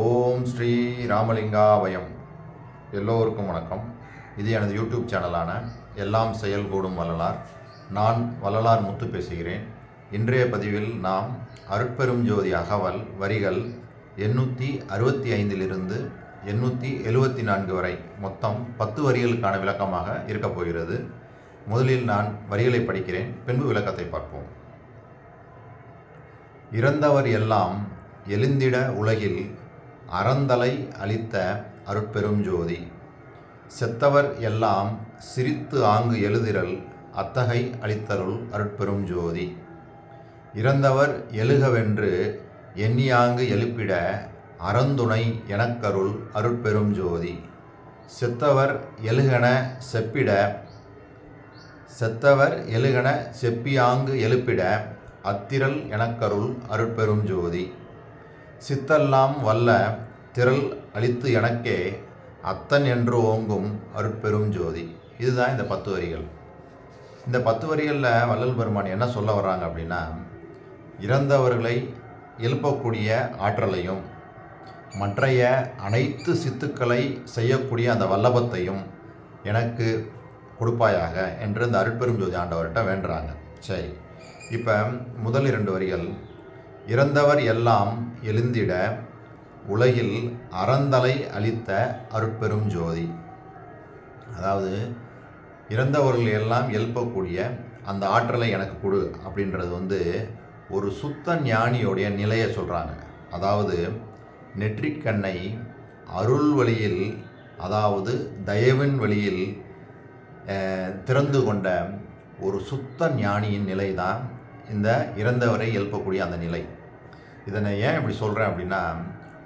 ஓம் ஸ்ரீ ராமலிங்காவயம் எல்லோருக்கும் வணக்கம். இது எனது யூடியூப் சேனலான எல்லாம் செயல்கூடும் வள்ளலார். நான் வள்ளலார் முத்து பேசுகிறேன். இன்றைய பதிவில் நாம் அருட்பெரும் ஜோதி அகவல் வரிகள் எண்ணூற்றி அறுபத்தி ஐந்திலிருந்து எண்ணூற்றி எழுபத்தி நான்கு வரை மொத்தம் பத்து வரிகளுக்கான விளக்கமாக இருக்கப் போகிறது. முதலில் நான் வரிகளை படிக்கிறேன் பின்பு விளக்கத்தை பார்ப்போம். இறந்தவர் எல்லாம் எழுந்திட உலகில் அறந்தலை அளித்த அருட்பெரும் ஜோதி. செத்தவர் எல்லாம் சிரித்து ஆங்கு எழுதிரல் அத்தகை அளித்தருள் அருட்பெரும் ஜோதி. இறந்தவர் எழுகவென்று எண்ணியாங்கு எழுப்பிட அறந்துணை எனக்கருள் அருட்பெரும் ஜோதி. செத்தவர் எழுகன செப்பிட செத்தவர் எழுகன செப்பியாங்கு எழுப்பிட அத்திரல் எனக்கருள் அருட்பெரும் ஜோதி. சித்தெல்லாம் வல்ல திரள் அளித்து எனக்கே அத்தன் என்று ஓங்கும் அருட்பெரும் ஜோதி. இதுதான் இந்த பத்து வரிகள். இந்த பத்து வரிகளில் வள்ளல் பெருமான் என்ன சொல்ல வர்றாங்க அப்படின்னா இறந்தவர்களை எழுப்பக்கூடிய ஆற்றலையும் மற்றைய அனைத்து சித்துக்களை செய்யக்கூடிய அந்த வல்லபத்தையும் எனக்கு கொடுப்பாயாக என்று இந்த அருட்பெரும் ஜோதி ஆண்டவர்கிட்ட வேண்டுறாங்க. சரி இப்போ முதல் இரண்டு வரிகள் இறந்தவர் எல்லாம் எழுந்திட உலகில் அறந்தலை அளித்த அருட்பெரும் ஜோதி. அதாவது இறந்தவர்கள் எல்லாம் எழுப்பக்கூடிய அந்த ஆற்றலை எனக்கு கொடு அப்படின்றது வந்து ஒரு சுத்த ஞானியோடைய நிலையை சொல்கிறாங்க அதாவது நெற்றிக்கண்ணை அருள் வழியில் அதாவது தயவின் வழியில் திறந்து கொண்ட ஒரு சுத்த ஞானியின் நிலை தான் இந்த இறந்தவரை எழுப்பக்கூடிய அந்த நிலை. இதனை ஏன் இப்படி சொல்கிறேன் அப்படின்னா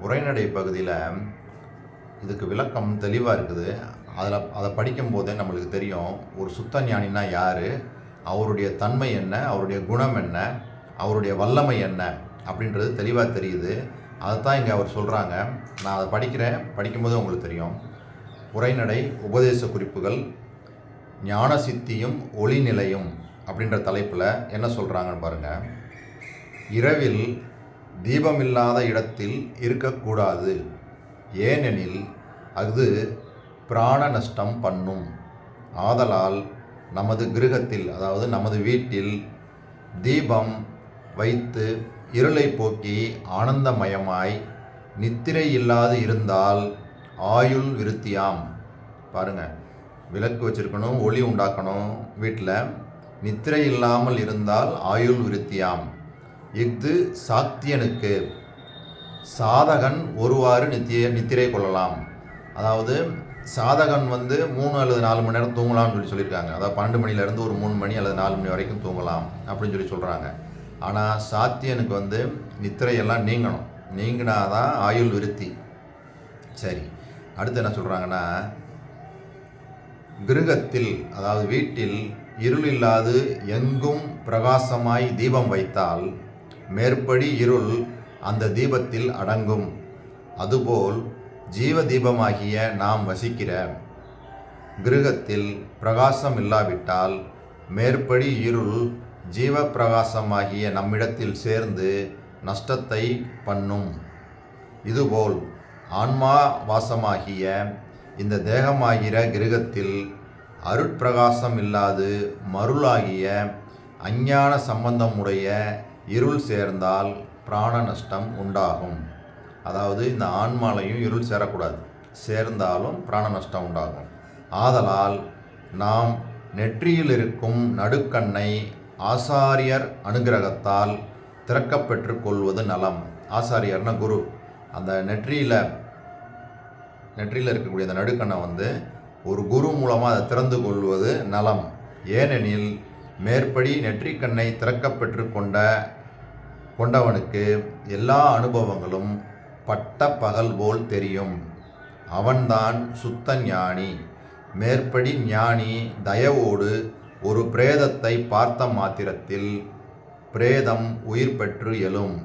உரைநடை பகுதியில் இதுக்கு விளக்கம் தெளிவாக இருக்குது. அதில் அதை படிக்கும்போதே நம்மளுக்கு தெரியும் ஒரு சுத்த ஞானினா யார்? அவருடைய தன்மை என்ன? அவருடைய குணம் என்ன? அவருடைய வல்லமை என்ன? அப்படின்றது தெளிவாக தெரியுது. அதைத்தான் இங்கே அவர் சொல்கிறாங்க நான் அதை படிக்கிறேன். படிக்கும்போது உங்களுக்கு தெரியும். உரைநடை உபதேச குறிப்புகள் ஞான சித்தியும் ஒளிநிலையும். அப்படின்ற தலைப்பில் என்ன சொல்கிறாங்கன்னு பாருங்கள் இரவில் தீபமில்லாத இடத்தில் இருக்கக்கூடாது. ஏனெனில் அது பிராண நஷ்டம் பண்ணும். ஆதலால் நமது கிரகத்தில் அதாவது நமது வீட்டில் தீபம் வைத்து இருளை போக்கி ஆனந்தமயமாய் நித்திரை இல்லாது இருந்தால் ஆயுள் விருத்தியாம். பாருங்கள் விளக்கு வச்சுருக்கணும் ஒளி உண்டாக்கணும் வீட்டில் நித்திரை இல்லாமல் இருந்தால் ஆயுள் விருத்தியாம். இஃது சாத்தியனுக்கு. சாதகன் ஒருவாறு நித்திய நித்திரை கொள்ளலாம். அதாவது சாதகன் வந்து மூணு அல்லது நாலு மணி நேரம் தூங்கலாம்னு சொல்லி சொல்லியிருக்காங்க. அதாவது பன்னெண்டு மணிலேருந்து ஒரு மூணு மணி அல்லது நாலு மணி வரைக்கும் தூங்கலாம் அப்படின்னு சொல்லி சொல்கிறாங்க ஆனால் சாத்தியனுக்கு வந்து நித்திரையெல்லாம் நீங்கணும். நீங்கினாதான் ஆயுள் விருத்தி. சரி அடுத்து என்ன சொல்கிறாங்கன்னா கிருகத்தில் அதாவது வீட்டில் இருள் இல்லாது எங்கும் பிரகாசமாய் தீபம் வைத்தால் மேற்படி இருள் அந்த தீபத்தில் அடங்கும். அதுபோல் ஜீவ தீபமாகிய நாம் வசிக்கிற கிரகத்தில் பிரகாசம் இல்லாவிட்டால் மேற்படி இருள் ஜீவ பிரகாசமாகிய நம்மிடத்தில் சேர்ந்து நஷ்டத்தை பண்ணும். இதுபோல் ஆன்மா வாசமாகிய இந்த தேகமாகிற கிரகத்தில் அருட்பிரகாசம் இல்லாது மருளாகிய அஞ்ஞான சம்பந்தமுடைய இருள் சேர்ந்தால் பிராண நஷ்டம் உண்டாகும். அதாவது இந்த ஆன்மாலையும் இருள் சேரக்கூடாது. சேர்ந்தாலும் பிராண நஷ்டம் உண்டாகும். ஆதலால் நாம் நெற்றியில் இருக்கும் நடுக்கண்ணை ஆசாரியர் அனுகிரகத்தால் திறக்கப்பெற்று கொள்வது நலம். ஆசாரியர்னா குரு. அந்த நெற்றியில் நெற்றியில் இருக்கக்கூடிய அந்த நடுக்கண்ணை வந்து ஒரு குரு மூலமாக அதை திறந்து கொள்வது நலம். ஏனெனில் மேற்படி நெற்றிக்கண்ணை திறக்கப்பெற்று கொண்ட கொண்டவனுக்கு எல்லா அனுபவங்களும் பட்ட பகல் போல் தெரியும். அவன்தான் சுத்த ஞானி. மேற்படி ஞானி தயவோடு ஒரு பிரேதத்தை பார்த்த மாத்திரத்தில் பிரேதம் உயிர் பெற்று எழும்.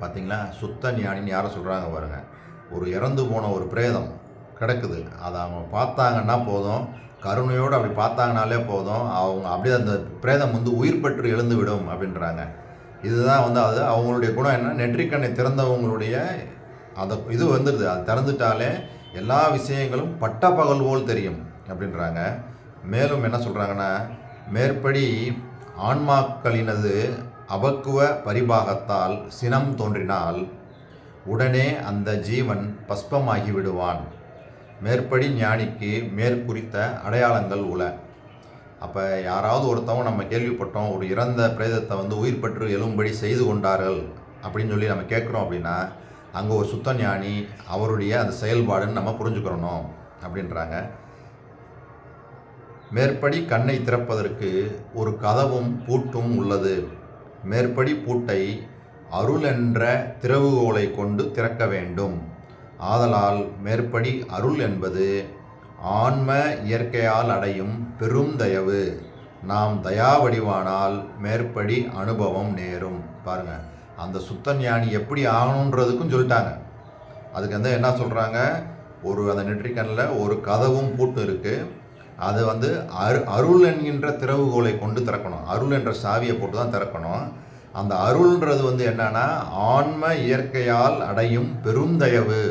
பார்த்தீங்களா சுத்த ஞானின்னு யாரை சொல்கிறாங்க பாருங்கள் ஒரு இறந்து போன ஒரு பிரேதம். கிடக்குது. அதை அவங்க பார்த்தாங்கன்னா போதும். கருணையோடு அப்படி பார்த்தாங்கனாலே போதும். அவங்க அப்படியே அந்த பிரேதம் வந்து உயிர் பெற்று எழுந்து விடும் அப்படின்றாங்க. இதுதான் வந்து அது. அவங்களுடைய குணம் என்ன? நெற்றிக்கண்ணை திறந்தவங்களுடைய அதை இது வந்துடுது அது திறந்துட்டாலே எல்லா விஷயங்களும் பட்ட பகல் போல் தெரியும் அப்படின்றாங்க. மேலும் என்ன சொல்கிறாங்கன்னா மேற்படி ஆன்மாக்களினது அபக்குவ பரிபாகத்தால் சினம் தோன்றினால் உடனே அந்த ஜீவன் பஸ்பமாகி விடுவான். மேற்படி ஞானிக்கு மேற்குறித்த அடையாளங்கள் உல அப்போ யாராவது ஒருத்தவங்க நம்ம கேள்விப்பட்டோம் ஒரு இறந்த பிரேதத்தை வந்து உயிர் பெற்று எழும்படி செய்து கொண்டார்கள் அப்படின்னு சொல்லி நம்ம கேட்குறோம் அப்படின்னா அங்கே ஒரு சுத்த ஞானி அவருடைய அந்த செயல்பாடுன்னு நம்ம புரிஞ்சுக்கிறணும் அப்படின்றாங்க. மேற்படி கண்ணை திறப்பதற்கு ஒரு கதவும் பூட்டும் உள்ளது. மேற்படி பூட்டை அருள் என்ற திறவுகோலை கொண்டு திறக்க வேண்டும். ஆதலால் மேற்படி அருள் என்பது ஆன்ம இயற்கையால் அடையும் பெரும் தயவு. நாம் தயாவடிவானால் மேற்படி அனுபவம் நேரும். பாருங்க அந்த சுத்த ஞானி எப்படி ஆகணுன்றதுக்கும் சொல்லிட்டாங்க. அதுக்கு வந்து என்ன சொல்கிறாங்க ஒரு அந்த நெற்றிக்கண்ணில் ஒரு கதவும் பூட்டு இருக்குது அது வந்து அரு அருள் என்கின்ற திறவுகோலை கொண்டு திறக்கணும். அருள் என்ற சாவியை போட்டு தான் திறக்கணும். அந்த அருள்ன்றது வந்து என்னன்னா ஆன்ம இயற்கையால் அடையும் பெருந்தயவு.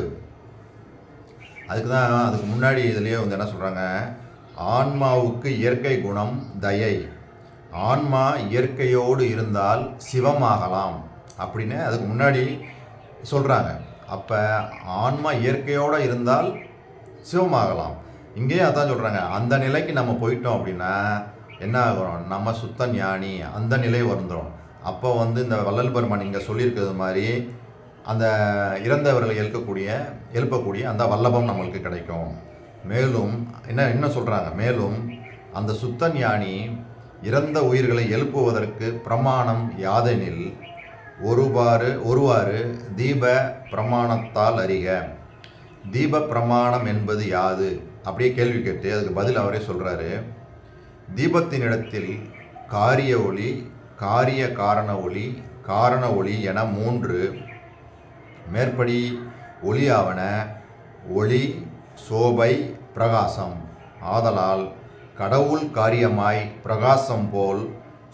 அதுக்கு தான் அதுக்கு முன்னாடி இதுலேயே வந்து என்ன சொல்கிறாங்க ஆன்மாவுக்கு இயற்கை குணம் தயை. ஆன்மா இயற்கையோடு இருந்தால் சிவமாகலாம் அப்படின்னு அதுக்கு முன்னாடி சொல்கிறாங்க அப்போ ஆன்மா இயற்கையோடு இருந்தால் சிவமாகலாம். இங்கேயே அதான் சொல்கிறாங்க அந்த நிலைக்கு நம்ம போயிட்டோம் அப்படின்னா என்ன ஆகிறோம் நம்ம சுத்த ஞானி அந்த நிலை வந்துடும் அப்போ வந்து இந்த வள்ளல் பெருமான் இங்கே சொல்லியிருக்கிறது மாதிரி அந்த இறந்தவர்களை எழுக்கக்கூடிய எழுப்பக்கூடிய அந்த வல்லபம் நம்மளுக்கு கிடைக்கும். மேலும் என்ன என்ன சொல்கிறாங்க மேலும் அந்த சுத்த ஞானி இறந்த உயிர்களை எழுப்புவதற்கு பிரமாணம் யாதெனில் ஒருவாறு ஒருவாறு தீப பிரமாணத்தால் அறிக. தீப பிரமாணம் என்பது யாது? அப்படியே கேள்வி கேட்டு அதுக்கு பதில் அவரே சொல்கிறாரு தீபத்தினிடத்தில் காரிய ஒளி காரிய காரண ஒளி காரண ஒளி என மூன்று. மேற்படி ஒளியாவன ஒளி சோபை பிரகாசம். ஆதலால் கடவுள் காரியமாய் பிரகாசம் போல்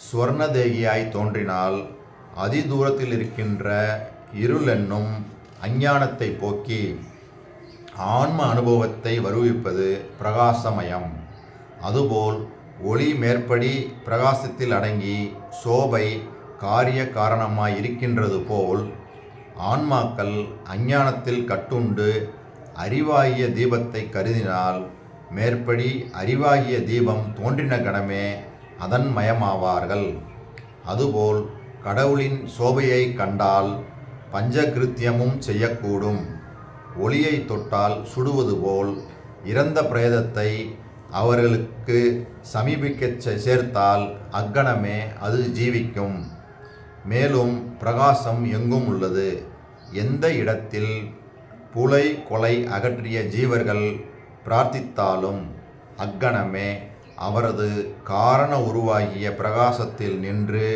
சுவர்ணதேகியாய் தோன்றினால் அதிதூரத்தில் இருக்கின்ற இருள் என்னும் அஞ்ஞானத்தை போக்கி ஆன்ம அனுபவத்தை வருவிப்பது பிரகாசமயம். அதுபோல் ஒளி மேற்படி பிரகாசத்தில் அடங்கி சோபை காரிய காரணமாய் இருக்கின்றது போல் ஆன்மாக்கள் அஞ்ஞானத்தில் கட்டுண்டு அறிவாகிய தீபத்தை கருதினால் மேற்படி அறிவாகிய தீபம் தோன்றின கணமே அதன் மயமாவார்கள். அதுபோல் கடவுளின் சோபையை கண்டால் பஞ்சகிருத்தியமும் செய்யக்கூடும். ஒளியை தொட்டால் சுடுவது போல் இறந்த பிரேதத்தை அவர்களுக்கு சமீபிக்கச் சேர்த்தால் அக்கணமே அது ஜீவிக்கும். மேலும் பிரகாசம் எங்கும் உள்ளது. எந்த இடத்தில் புலை கொலை அகற்றிய ஜீவர்கள் பிரார்த்தித்தாலும் அக்கணமே அவரது காரண உருவாகிய பிரகாசத்தில் நின்று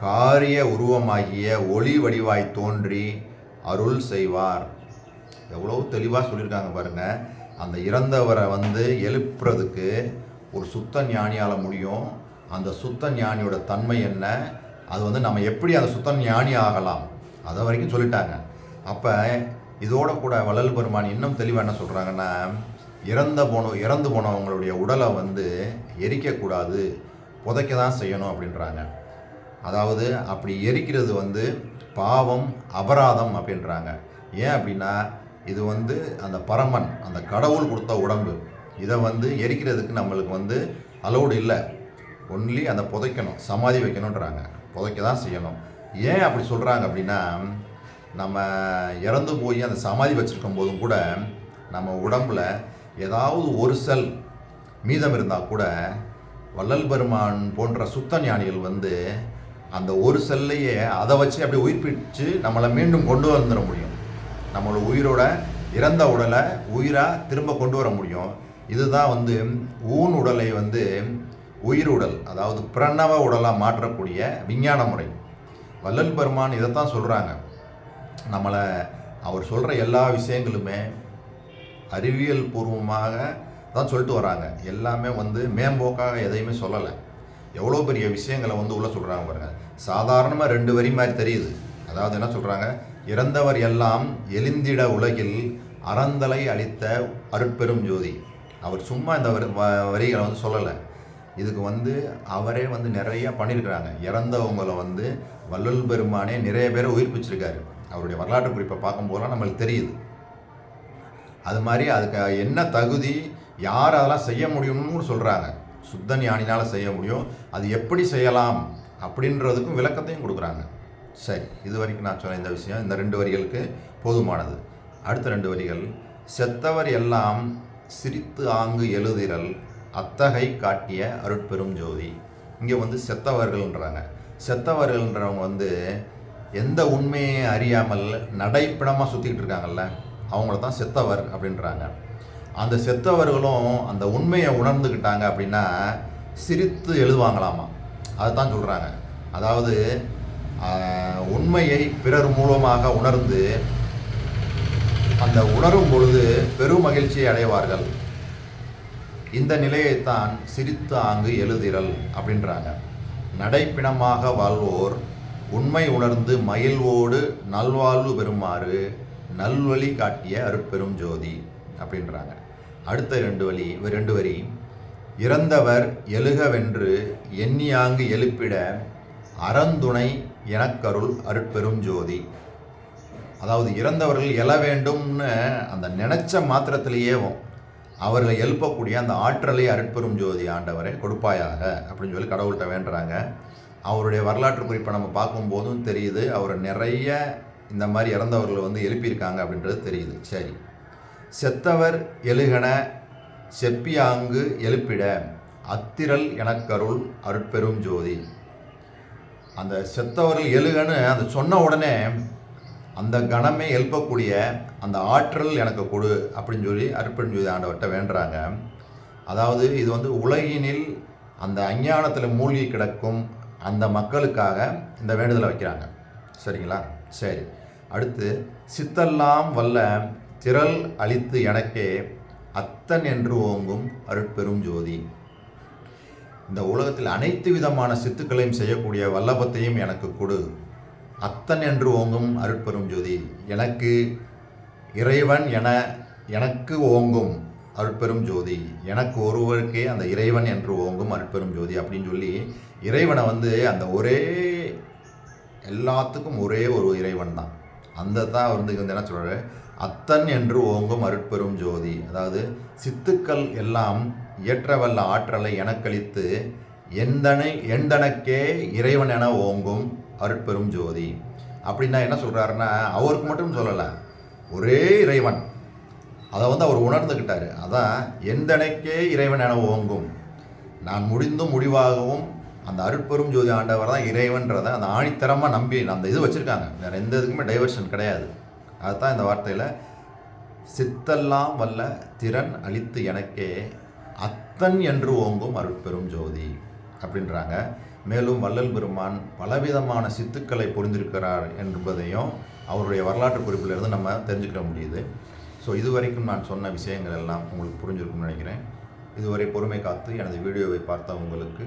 காரிய உருவமாகிய ஒளி வடிவாய் தோன்றி அருள் செய்வார். எவ்வளோ தெளிவாக சொல்லியிருக்காங்க பாருங்கள் அந்த இறந்தவரை வந்து எழுப்புறதுக்கு ஒரு சுத்த ஞானியால் முடியும். அந்த சுத்த ஞானியோட தன்மை என்ன? அது வந்து நம்ம எப்படி அந்த சுத்த ஞானி ஆகலாம்? அதை வரைக்கும் சொல்லிட்டாங்க. அப்போ இதோட கூட வள்ளல் பெருமான் இன்னும் தெளிவாக என்ன சொல்கிறாங்கன்னா இறந்த போன இறந்து போனவங்களுடைய உடலை வந்து எரிக்கக்கூடாது புதைக்க தான் செய்யணும் அப்படின்றாங்க. அதாவது அப்படி எரிக்கிறது வந்து பாவம் அபராதம் அப்படின்றாங்க. ஏன் அப்படின்னா இது வந்து அந்த பரமன் அந்த கடவுள் கொடுத்த உடம்பு. இதை வந்து எரிக்கிறதுக்கு நம்மளுக்கு வந்து அலௌடு இல்லை. ஒன்லி அந்த புதைக்கணும் சமாதி வைக்கணுன்றாங்க புதைக்க தான் செய்யணும். ஏன் அப்படி சொல்கிறாங்க அப்படின்னா நம்ம இறந்து போய் அந்த சமாதி வச்சுருக்கும் போதும் கூட நம்ம உடம்புல ஏதாவது ஒரு செல் மீதம் இருந்தால் கூட வள்ளல் பெருமான் போன்ற சுத்த ஞானிகள் வந்து அந்த ஒரு செல்லையே அதை வச்சு அப்படியே உயிர்ப்பிச்சு நம்மளை மீண்டும் கொண்டு வந்துட முடியும். நம்மளோட உயிரோட இறந்த உடலை உயிராக திரும்ப கொண்டு வர முடியும். இதுதான் வந்து ஊன் உடலை வந்து உயிர் உடல் அதாவது பிரணவ உடலாக மாற்றக்கூடிய விஞ்ஞான முறை. வள்ளல் பெருமான் இதைத்தான் சொல்கிறாங்க நம்மளை அவர் சொல்கிற எல்லா விஷயங்களுமே அறிவியல் பூர்வமாக தான் சொல்லிட்டு வராங்க. எல்லாமே வந்து மேம்போக்காக எதையுமே சொல்லலை. எவ்வளோ பெரிய விஷயங்களை வந்து உள்ளே சொல்கிறாங்க பாருங்கள் சாதாரணமாக ரெண்டு வரி மாதிரி தெரியுது. அதாவது என்ன சொல்கிறாங்க இறந்தவர் எல்லாம் எலிந்திட உலகில் அறந்தலை அளித்த அருட்பெரும் ஜோதி. அவர் சும்மா இந்த வரி- வரிகளை வந்து சொல்லலை. இதுக்கு வந்து அவரே வந்து நிறைய பண்ணியிருக்கிறாங்க. இறந்தவங்களை வந்து வள்ளல் பெருமானே நிறைய பேரை உயிர்ப்பிச்சிருக்காரு அவருடைய வரலாற்று குறிப்பை பார்க்கும்போதெல்லாம் நம்மளுக்கு தெரியுது. அது மாதிரி அதுக்கு என்ன தகுதி யார் அதெல்லாம் செய்ய முடியும்னு சொல்கிறாங்க சுத்த ஞானினால் செய்ய முடியும். அது எப்படி செய்யலாம் அப்படின்றதுக்கும் விளக்கத்தையும் கொடுக்குறாங்க. சரி இது வரைக்கும் நான் சொன்ன இந்த விஷயம் இந்த ரெண்டு வரிகளுக்கு போதுமானது. அடுத்த ரெண்டு வரிகள் செத்தவர் எல்லாம் சிரித்து ஆங்கு எழுதிரல் அத்தகை காட்டிய அருட்பெரும் ஜோதி. இங்கே வந்து செத்தவர்கள்ன்றாங்க. செத்தவர்கள்ன்றவங்க வந்து எந்த உண்மையை அறியாமல் நடைப்பிணமாக சுற்றிக்கிட்டு இருக்காங்கல்ல அவங்கள தான் செத்தவர் அப்படின்றாங்க. அந்த செத்தவர்களும் அந்த உண்மையை உணர்ந்துக்கிட்டாங்க அப்படின்னா சிரித்து எழுதுவாங்களாமா? அதுதான் சொல்கிறாங்க அதாவது உண்மையை பிறர் மூலமாக உணர்ந்து அந்த உணரும் பொழுது பெரும் மகிழ்ச்சியை அடைவார்கள். இந்த நிலையைத்தான் சிரித்து ஆங்கு எழுதிரல் அப்படின்றாங்க. நடைப்பிணமாக வாழ்வோர் உண்மை உணர்ந்து மயில்வோடு நல்வாழ்வு பெறுமாறு நல்வழி காட்டிய அருட்பெரும் ஜோதி அப்படின்றாங்க. அடுத்த ரெண்டு வழி ரெண்டு வரி. இறந்தவர் எழுகவென்று எண்ணியாங்கு எழுப்பிட அறந்துணை எனக்கருள் அருட்பெரும் ஜோதி. அதாவது இறந்தவர்கள் எழ வேண்டும்னு அந்த நினைச்ச மாத்திரத்திலேயேவும் அவர்களை எழுப்பக்கூடிய அந்த ஆற்றலை அருட்பெரும் ஜோதி ஆண்டவரை கொடுப்பாயாக அப்படின்னு சொல்லி கடவுள்கிட்ட வேண்டுறாங்க. அவருடைய வரலாற்று குறிப்பை நம்ம பார்க்கும்போதும் தெரியுது. அவர் நிறைய இந்த மாதிரி இறந்தவர்களை வந்து எழுப்பியிருக்காங்க அப்படின்றது தெரியுது. சரி. செத்தவர் எழுகன செப்பியாங்கு எழுப்பிட அத்திரல் எனக்கருள் அருட்பெரும் ஜோதி. அந்த செத்தவர்கள் எழுகன்னு அந்த சொன்ன உடனே அந்த கணமே எழுப்பக்கூடிய அந்த ஆற்றல் எனக்கு கொடு அப்படின்னு சொல்லி அருட்பெரும் ஜோதி ஆண்டவர்கிட்ட வேண்டுறாங்க. அதாவது இது வந்து உலகினில் அந்த அஞ்ஞானத்தில் மூழ்கி கிடக்கும் அந்த மக்களுக்காக இந்த வேண்டுதலை வைக்கிறாங்க. சரிங்களா? சரி. அடுத்து சித்தெல்லாம் வல்ல திரள் அழித்து எனக்கே அத்தன் என்று ஓங்கும் அருட்பெரும் ஜோதி. இந்த உலகத்தில் அனைத்து விதமான சித்துக்களையும் செய்யக்கூடிய வல்லபத்தையும் எனக்கு கொடு. அத்தன் என்று ஓங்கும் அருட்பெரும் ஜோதி எனக்கு இறைவன் என எனக்கு ஓங்கும் அருட்பெரும் ஜோதி எனக்கு ஒருவருக்கே அந்த இறைவன் என்று ஓங்கும் அருட்பெரும் ஜோதி அப்படின்னு சொல்லி இறைவனை வந்து அந்த ஒரே எல்லாத்துக்கும் ஒரே ஒரு இறைவன் தான். அந்த தான் வந்து வந்து என்ன சொல்கிறாரு அத்தன் என்று ஓங்கும் அருட்பெரும் ஜோதி. அதாவது சித்துக்கள் எல்லாம் இயற்றவல்ல ஆற்றலை எனக்களித்து எந்தனை எந்தனக்கே இறைவன் என ஓங்கும் அருட்பெரும் ஜோதி. அப்படின்னா என்ன சொல்கிறாருன்னா அவருக்கு மட்டும் சொல்லலை ஒரே இறைவன். அதை வந்து அவர் உணர்ந்துக்கிட்டார். அதான் எந்தனைக்கே இறைவன் என ஓங்கும். நான் முடிந்தும் முடிவாகவும் அந்த அருட்பெரும் ஜோதி ஆண்டவர் தான் இறைவன்றதை அந்த ஆணித்தரமாக நம்பி அந்த இது வச்சுருக்காங்க. வேறு எந்த இதுக்குமே டைவர்ஷன் கிடையாது. அதுதான் இந்த வார்த்தையில் சித்தெல்லாம் வல்ல திறன் அளித்து எனக்கே அத்தன் என்று ஓங்கும் அருட்பெரும் ஜோதி அப்படின்றாங்க. மேலும் வள்ளல் பெருமான் பலவிதமான சித்துக்களை புரிந்திருக்கிறார் என்பதையும் அவருடைய வரலாற்று குறிப்பிலிருந்து நம்ம தெரிஞ்சுக்க முடியுது. ஸோ இதுவரைக்கும் நான் சொன்ன விஷயங்கள் எல்லாம் உங்களுக்கு புரிஞ்சிருக்கும்னு நினைக்கிறேன். இதுவரை பொறுமை காத்து எனது வீடியோவை பார்த்த உங்களுக்கு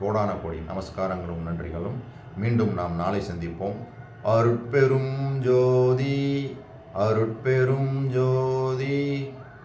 கோடான கோடி நமஸ்காரங்களும் நன்றிகளும். மீண்டும் நாம் நாளை சந்திப்போம். அருட்பெரும் ஜோதி அருட்பெரும் ஜோதி.